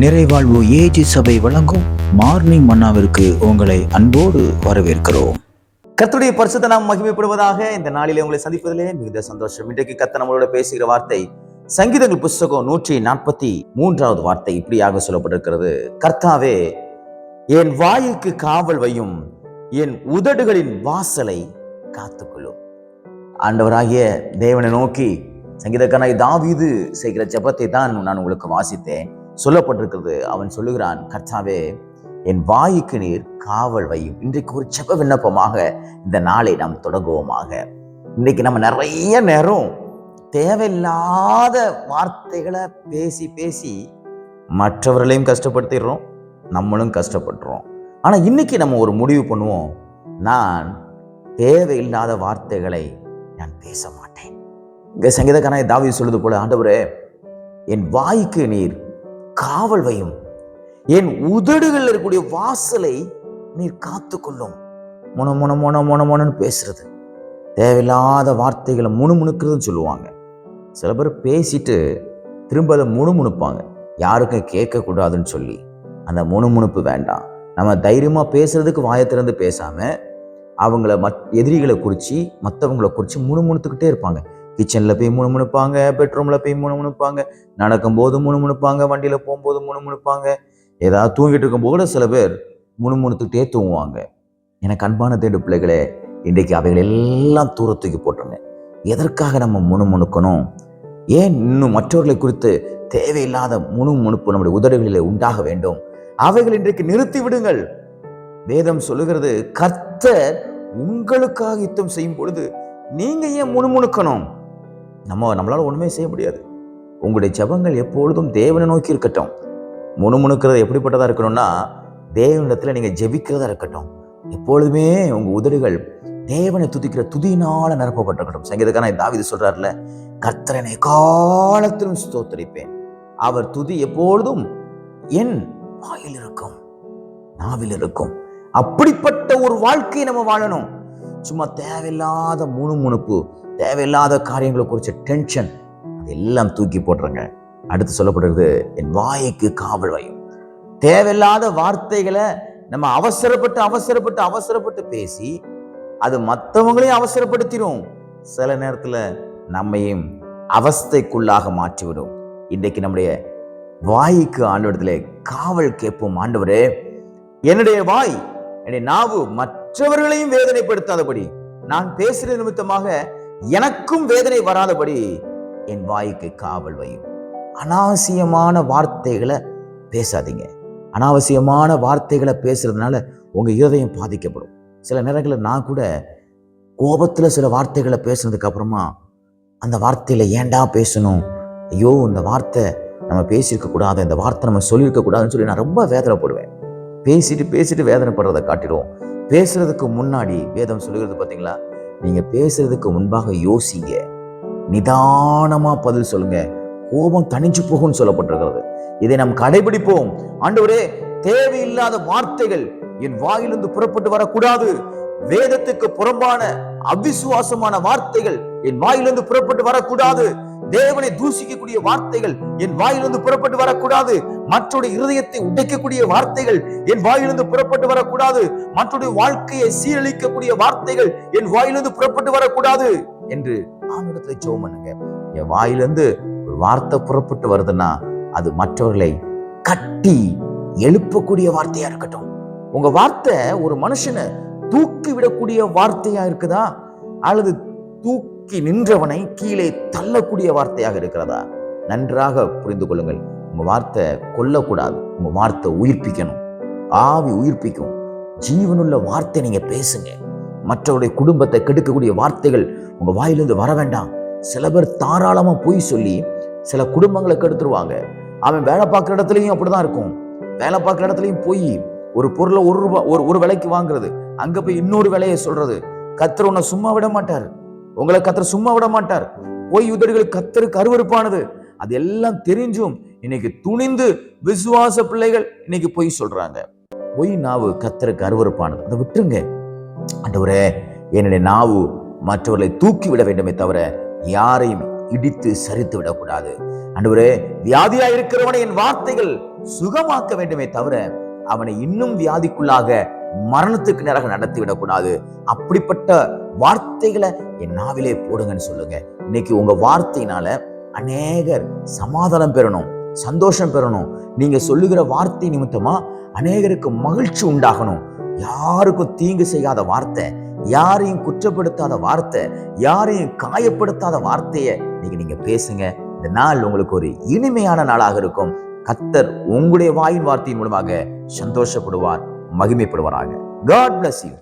நிறைவாழ்வு AG சபை வழங்கும் morning மன்னாவிற்கு உங்களை அன்போடு வரவேற்கிறோம். கர்த்துடைய பரிசுத்த நாம் மகிமைப்படுவதாக இந்த நாளிலே உங்களை சந்திப்பதிலே மிகுந்த சந்தோஷம். இன்றைக்கு கத்த நம்மளோட பேசுகிற வார்த்தை சங்கீதங்கள் புஸ்தகம் நூற்றி நாற்பத்தி மூன்றாவது வார்த்தை இப்படியாக சொல்லப்பட்டிருக்கிறது. கர்த்தாவே என் வாயுக்கு காவல் வையும் என் உதடுகளின் வாசலை காத்துக்கொள்ளும். ஆண்டவராகிய தேவனை நோக்கி சங்கீதக்கனாய் தாவீது செய்கிற ஜெபத்தை தான் நான் உங்களுக்கு வாசித்தேன். சொல்லப்பட்டிருக்கிறது. அவன் சொல்லுகிறான் கர்த்தாவே என் வாய்க்கு நீர் காவல் வையும். இன்றைக்கு ஒரு செப விண்ணப்பமாக இந்த நாளை நாம் தொடங்குவோமாக. இன்னைக்கு நம்ம நிறைய நேரம் தேவையில்லாத வார்த்தைகளை பேசி பேசி மற்றவர்களையும் கஷ்டப்படுத்திடுறோம் நம்மளும் கஷ்டப்படுறோம் ஆனால் இன்னைக்கு நம்ம ஒரு முடிவு பண்ணுவோம் நான் தேவையில்லாத வார்த்தைகளை நான் பேச மாட்டேன். இங்கே சங்கீதக்காரன் தாவி சொல்லுது போல ஆண்டவரே என் வாய்க்கு நீர் காவல் வையும் என் உதடுகளில் இருக்கக்கூடிய வாசலை நீர் காத்துக்கொள்ளும். முன முன முன முன முனன்னு பேசுறது. தேவையில்லாத வார்த்தைகளை முணுமுணுக்கிறதுன்னு சொல்லுவாங்க. சில பேர் பேசிட்டு திரும்ப அதை முணுமுணுப்பாங்க. யாருக்கும் கேட்கக்கூடாதுன்னு சொல்லி. அந்த முணுமுணுப்பு வேண்டாம். நம்ம தைரியமாக பேசுறதுக்கு வாயத்திறந்து பேசாமல் அவங்கள மத் எதிரிகளை குறித்து மற்றவங்கள குறித்து முணுமுணுத்துக்கிட்டே இருப்பாங்க. கிச்சனில் போய் முணுமுணுப்பாங்க பெட்ரூமில் போய் முணுமுணுப்பாங்க நடக்கும்போது முணுமுணுப்பாங்க வண்டியில் போகும்போது முணுமுணுப்பாங்க. ஏதாவது தூங்கிட்டு இருக்கும்போது கூட சில பேர் முணுமுணுத்துக்கிட்டே தூங்குவாங்க. எனக்கு அன்பான தேடு பிள்ளைகளே இன்றைக்கு அவைகள் எல்லாம் தூரத்துக்கு போட்டுருங்க. எதற்காக நம்ம முணுமுணுக்கணும்? ஏன் இன்னும் மற்றவர்களை குறித்து தேவையில்லாத முணுமுணுப்பு நம்முடைய உதடுகளிலே உண்டாக வேண்டும்? அவைகள் இன்றைக்கு நிறுத்தி விடுங்கள். வேதம் சொல்லுகிறது கர்த்தர் உங்களுக்காக யுத்தம் செய்யும் பொழுது நீங்க ஏன் முணுமுணுக்கணும்? நம்ம நம்மளால் ஒன்றுமே செய்ய முடியாது. உங்களுடைய ஜெபங்கள் எப்பொழுதும் தேவனை நோக்கி இருக்கட்டும். முணுமுணுக்கிறது எப்படிப்பட்டதாக இருக்கணும்னா தேவனிடத்தில் நீங்கள் ஜெபிக்கிறதா இருக்கட்டும். எப்பொழுதுமே உங்கள் உதடுகள் தேவனை துதிக்கிற துதியினால நிரப்பப்பட்டிருக்கட்டும். சங்கீதக்கான தாவிது சொல்கிறார்ல கர்த்தரனை காலத்திலும் ஸ்தோத்தரிப்பேன். அவர் துதி எப்பொழுதும் என் வாயில் இருக்கும் நாவில் இருக்கும். அப்படிப்பட்ட ஒரு வாழ்க்கையை நம்ம வாழணும். சும்மா தேவையில்லாத முணுமுணுப்பு தேவையில்லாத காரியங்களை குறித்த டென்ஷன் அதெல்லாம் தூக்கி போட்டுருங்க. அடுத்து சொல்லப்படுறது என் வாய்க்கு காவல் வாயும். தேவையில்லாத வார்த்தைகளை நம்ம அவசரப்பட்டு அவசரப்பட்டு அவசரப்பட்டு பேசி அது மற்றவங்களையும் அவசரப்படுத்திடும் சில நேரத்தில் நம்மையும் அவஸ்தைக்குள்ளாக மாற்றிவிடும். இன்றைக்கு நம்முடைய வாய்க்கு ஆண்டவரத்திலே காவல் கேட்போம். ஆண்டவரே என்னுடைய வாய் என்னுடைய நாவு மற்றவர்களையும் வேதனைப்படுத்தாதபடி நான் பேசுகிற நிமித்தமாக எனக்கும் வேதனை வராதபடி என் வாய்க்கு காவல் வையும். அனாவசியமான வார்த்தைகளை பேசாதீங்க. அனாவசியமான வார்த்தைகளை பேசுறதுனால உங்கள் இருதயம் பாதிக்கப்படும். சில நேரங்களில் நான் கூட கோபத்தில் சில வார்த்தைகளை பேசுனதுக்கு அப்புறமா அந்த வார்த்தையில் ஏன்டா பேசணும்? ஐயோ இந்த வார்த்தை நம்ம பேசியிருக்க கூடாது இந்த வார்த்தை நம்ம சொல்லியிருக்க கூடாதுன்னு சொல்லி நான் ரொம்ப வேதனைப்படுவேன். பேசிட்டு பேசிட்டு வேதனைப்படுறதை காட்டிடுவோம் பேசுறதுக்கு முன்னாடி வேதம் சொல்லுகிறது பார்த்தீங்களா? நீங்கள் பேசுறதுக்கு முன்பாக யோசிங்க. நிதானமாக பதில் சொல்லுங்க. கோபம் தணிஞ்சு போகும்னு சொல்லப்பட்டிருக்கிறது. இதை நாம் கடைபிடிப்போம். ஆண்டவரே தேவையில்லாத வார்த்தைகள் என் வாயிலிருந்து புறப்பட்டு வரக்கூடாது. வேதத்துக்கு புறம்பான அவிசுவாசமான வார்த்தைகள் என் வாயிலிருந்து புறப்பட்டு வரக்கூடாது. தேவனை தூசிக்கக்கூடிய வார்த்தைகள் என் வாயிலிருந்து புறப்பட்டு வரக்கூடாது. மற்றொரு இருதயத்தை உடைக்கக்கூடிய வார்த்தைகள் என் வாயிலிருந்து புறப்பட்டு வரக்கூடாது. மற்றொரு வாழ்க்கையை சீரழிக்கக்கூடிய வார்த்தைகள் என் வாயிலிருந்து புறப்பட்டு வரக்கூடாது என்று ஆண்டவரத்தை ஜோம் பண்ணுங்க. என் வாயிலிருந்து ஒரு வார்த்தை புறப்பட்டு வருதுன்னா அது மற்றவர்களை கட்டி எழுப்பக்கூடிய வார்த்தையா இருக்கட்டும். உங்க வார்த்தை ஒரு மனுஷனை தூக்கி விடக்கூடிய வார்த்தையா இருக்குதா? அல்லது தூக்கி நின்றவனை கீழே தள்ளக்கூடிய வார்த்தையாக இருக்கிறதா? நன்றாக புரிந்து கொள்ளுங்கள். உங்க வார்த்தை கொல்லக்கூடாது. உங்க வார்த்தை உயிர்ப்பிக்கணும். ஆவி உயிர்ப்பிக்கும். ஜீவனுள்ள வார்த்தை நீங்க பேசுங்க. மற்றவருடைய குடும்பத்தை கெடுக்கக்கூடிய வார்த்தைகள் உங்க வாயிலிருந்து வர வேண்டாம். சில பேர் தாராளமா போய் சொல்லி சில குடும்பங்களை கெடுத்துருவாங்க. அவன் வேலை பார்க்குற இடத்துலையும் அப்படிதான் இருக்கும். வேலை பார்க்குற இடத்துலையும் போய் ஒரு பொருளை ஒரு ரூபா ஒரு ஒரு விலைக்கு வாங்குறது. அங்கே போய் இன்னொரு விலையை சொல்றது. கத்துற உன்னை சும்மா விட மாட்டார். உங்களை கத்தர் சும்மா விட மாட்டார் பொய் உதடுகள் கத்தருக்கு அருவருப்பானது. அது எல்லாம் தெரிஞ்சும் இன்னைக்கு துணிந்து விசுவாச பிள்ளைகள் இன்னைக்கு பொய் சொல்றாங்க. பொய் நாவு கத்தருக்கு அருவருப்பானது. அதை விட்டுருங்க. அண்டவரே என்னுடைய நாவு மற்றவர்களை தூக்கி விட வேண்டுமே தவிர யாரையும் இடித்து சரித்து விடக்கூடாது. அண்டவரே வியாதியா இருக்கிறவனை என் வார்த்தைகள் சுகமாக்க வேண்டுமே தவிர அவனை இன்னும் வியாதிக்குள்ளாக மரணத்துக்கு நேராக நடத்தி விடக்கூடாது. அப்படிப்பட்ட வார்த்தைகளை என் நாவிலே போடுங்கன்னு சொல்லுங்க. இன்னைக்கு உங்க வார்த்தையினால அநேகர் சமாதானம் பெறணும் சந்தோஷம் பெறணும். நீங்க சொல்லுகிற வார்த்தை நிமித்தமா அநேகருக்கு மகிழ்ச்சி உண்டாகணும். யாருக்கும் தீங்கு செய்யாத வார்த்தை யாரையும் குற்றப்படுத்தாத வார்த்தை யாரையும் காயப்படுத்தாத வார்த்தையை இன்னைக்கு நீங்க பேசுங்க. இந்த நாள் உங்களுக்கு ஒரு இனிமையான நாளாக இருக்கும். கத்தர் உங்களுடைய வாயின் வார்த்தையின் மூலமாக சந்தோஷப்படுவார் மகிமைப்படுவாராக. God bless you